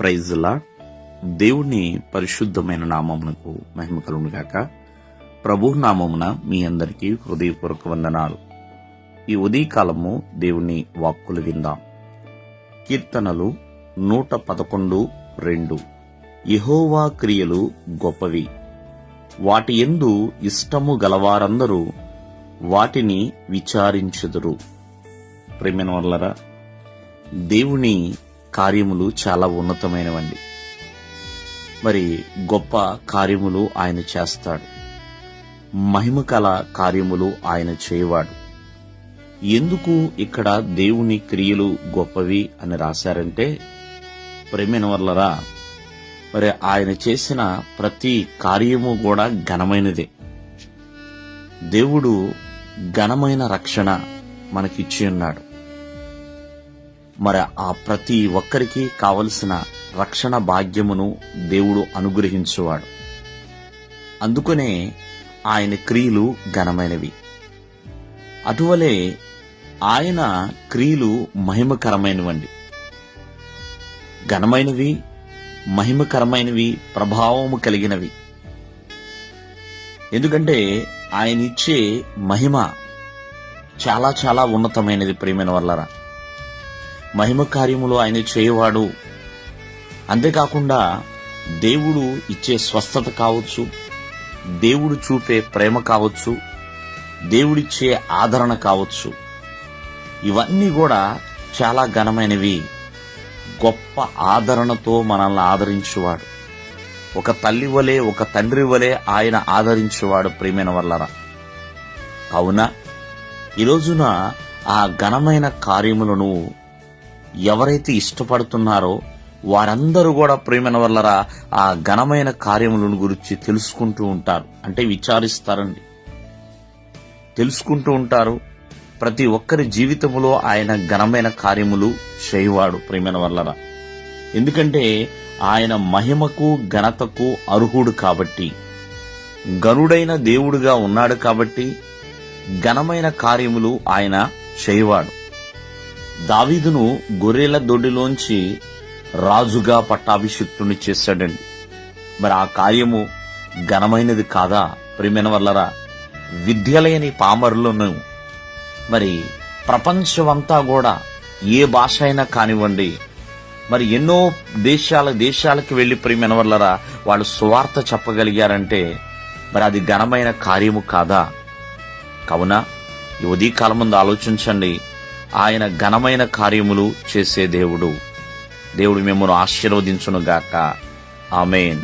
ప్రైజ్లా దేవుని పరిశుద్ధమైన నామమునకు మహిమ కలుగునుగాక ప్రభు నామమున మీ అందరికీ హృదయపూర్వక వందనాలు. ఈ ఉదయకాలము దేవుని వాక్కులు విందాం. కీర్తనలు నూట పదకొండు రెండు. యెహోవా క్రియలు గొప్పవి. వాటి ఎందు ఇష్టము గలవారందరూ వాటిని విచారించుదురు. ప్రేమైన వల్లరా దేవుని కార్యములు చాలా ఉన్నతమైనవండి. మరి గొప్ప కార్యములు ఆయన చేస్తాడు. మహిమకల కార్యములు ఆయన చేయవాడు. ఎందుకు ఇక్కడ దేవుని క్రియలు గొప్పవి అని రాశారంటే ప్రేమిన వల్లరా మరి ఆయన చేసిన ప్రతి కార్యము కూడా ఘనమైనదే. దేవుడు ఘనమైన రక్షణ మనకిచ్చి ఉన్నాడు. మరి ఆ ప్రతి ఒక్కరికి కావలసిన రక్షణ భాగ్యమును దేవుడు అనుగ్రహించువాడు. అందుకనే ఆయన క్రియలు ఘనమైనవి. అటువలే ఆయన క్రియలు మహిమకరమైనవండి. ఘనమైనవి మహిమకరమైనవి ప్రభావము కలిగినవి. ఎందుకంటే ఆయన ఇచ్చే మహిమ చాలా చాలా ఉన్నతమైనది ప్రేమైన వల్లరా మహిమ కార్యములు ఆయన చేయవాడు. అంతేకాకుండా దేవుడు ఇచ్చే స్వస్థత కావచ్చు దేవుడు చూపే ప్రేమ కావచ్చు దేవుడిచ్చే ఆదరణ కావచ్చు. ఇవన్నీ కూడా చాలా ఘనమైనవి. గొప్ప ఆదరణతో మనల్ని ఆదరించువాడు. ఒక తల్లి వలె ఒక తండ్రి వలె ఆయన ఆదరించేవాడు ప్రేమైన వల్లరా అవునా? ఈరోజున ఆ ఘనమైన కార్యములను ఎవరైతే ఇష్టపడుతున్నారో వారందరూ కూడా ప్రేమన వల్లరా ఆ ఘనమైన కార్యములను గురించి తెలుసుకుంటూ ఉంటారు. అంటే విచారిస్తారండి. తెలుసుకుంటూ ఉంటారు. ప్రతి ఒక్కరి జీవితంలో ఆయన ఘనమైన కార్యములు చేయవాడు ప్రేమన వల్లరా. ఎందుకంటే ఆయన మహిమకు ఘనతకు అర్హుడు కాబట్టి గనుడైన దేవుడుగా ఉన్నాడు కాబట్టి ఘనమైన కార్యములు ఆయన చేయవాడు. దావీదును గొర్రెల దొడ్డిలోంచి రాజుగా పట్టాభిషిక్తుని చేశాడండి. మరి ఆ కార్యము ఘనమైనది కాదా? ప్రియమైన వల్లరా విద్యలేని పామరులను మరి ప్రపంచమంతా కూడా ఏ భాష అయినా కానివ్వండి మరి ఎన్నో దేశాల దేశాలకు వెళ్ళి ప్రియమైన వల్లరా వాళ్ళు సువార్త చెప్పగలిగారంటే మరి అది ఘనమైన కార్యము కాదా? కావున ఈ ఉదయకాలం ముందు ఆలోచించండి. ఆయన ఘనమైన కార్యములు చేసే దేవుడు. దేవుడు మిమ్మల్ని ఆశీర్వదించునుగాక. ఆమెన్.